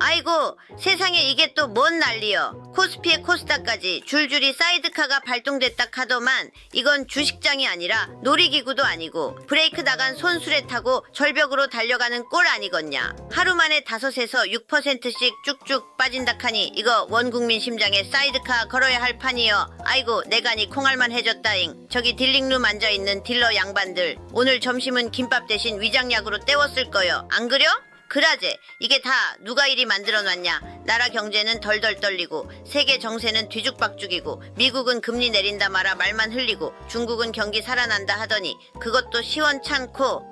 아이고 세상에 이게 또 뭔 난리여. 코스피에 코스닥까지 줄줄이 사이드카가 발동됐다 카더만 이건 주식장이 아니라 놀이기구도 아니고 브레이크 나간 손수레 타고 절벽으로 달려가는 꼴 아니겠냐. 하루 만에 다섯에서 6%씩 쭉쭉 빠진다 카니 이거 원국민 심장에 사이드카 걸어야 할 판이여. 아이고 내간이 콩알만 해줬다잉. 저기 딜링룸 앉아있는 딜러 양반들. 오늘 점심은 김밥 대신 위장약으로 때웠을 거요 안 그려? 그라제 이게 다 누가 이리 만들어놨냐? 나라 경제는 덜덜 떨리고 세계 정세는 뒤죽박죽이고 미국은 금리 내린다 마라 말만 흘리고 중국은 경기 살아난다 하더니 그것도 시원찮고.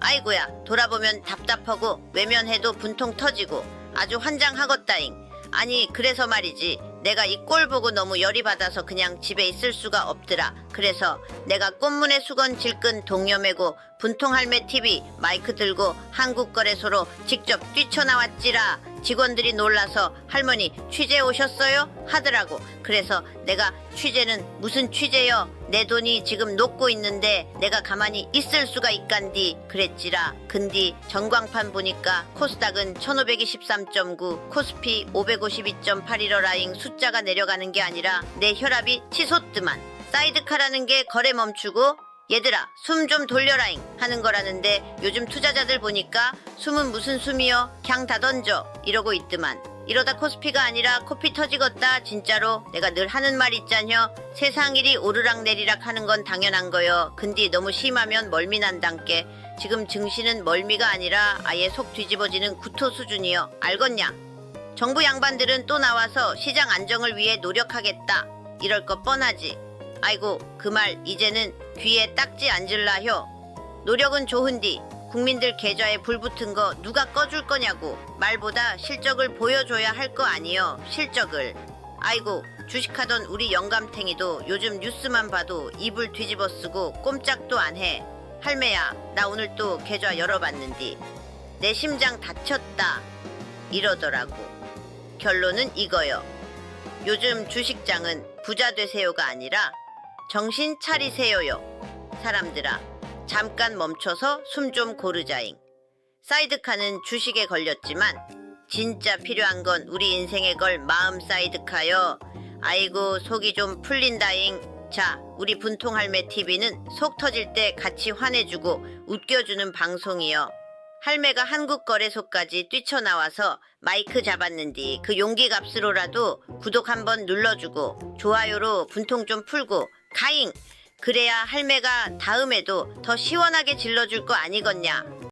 아이고야 돌아보면 답답하고 외면해도 분통 터지고 아주 환장하겄다잉. 아니 그래서 말이지 내가 이 꼴 보고 너무 열이 받아서 그냥 집에 있을 수가 없더라. 그래서 내가 꽃문의 수건 질끈 동여매고 분통할매 TV 마이크 들고 한국거래소로 직접 뛰쳐나왔지라 직원들이 놀라서 할머니 취재 오셨어요? 하더라고 그래서 내가 취재는 무슨 취재요? 내 돈이 지금 녹고 있는데 내가 가만히 있을 수가 있간디 그랬지라 근디 전광판 보니까 코스닥은 1523.9 코스피 552.8이러 라잉 숫자가 내려가는 게 아니라 내 혈압이 치솟드만 사이드카라는 게 거래 멈추고 얘들아 숨 좀 돌려라잉 하는 거라는데 요즘 투자자들 보니까 숨은 무슨 숨이여 그냥 다 던져 이러고 있더만. 이러다 코스피가 아니라 코피 터지겠다 진짜로. 내가 늘 하는 말 있잖여 세상 일이 오르락 내리락 하는 건 당연한 거여 근데 너무 심하면 멀미 난단께. 지금 증시는 멀미가 아니라 아예 속 뒤집어지는 구토 수준이여 알겠냐? 정부 양반들은 또 나와서 시장 안정을 위해 노력하겠다. 이럴 거 뻔하지 아이고 그 말 이제는 귀에 딱지 앉을라효 노력은 좋은디 국민들 계좌에 불 붙은 거 누가 꺼줄 거냐고 말보다 실적을 보여줘야 할 거 아니여 실적을. 아이고 주식하던 우리 영감탱이도 요즘 뉴스만 봐도 입을 뒤집어 쓰고 꼼짝도 안 해. 할매야 나 오늘 또 계좌 열어봤는디. 내 심장 다쳤다. 이러더라고. 결론은 이거요 요즘 주식장은 부자 되세요가 아니라 정신 차리세요요. 사람들아, 잠깐 멈춰서 숨 좀 고르자잉. 사이드카는 주식에 걸렸지만 진짜 필요한 건 우리 인생에 걸 마음 사이드카요. 아이고 속이 좀 풀린다잉. 자, 우리 분통할매 TV는 속 터질 때 같이 화내주고 웃겨주는 방송이요. 할매가 한국거래소까지 뛰쳐나와서 마이크 잡았는디 그 용기 값으로라도 구독 한번 눌러주고 좋아요로 분통 좀 풀고 가잉! 그래야 할매가 다음에도 더 시원하게 질러줄 거 아니겠냐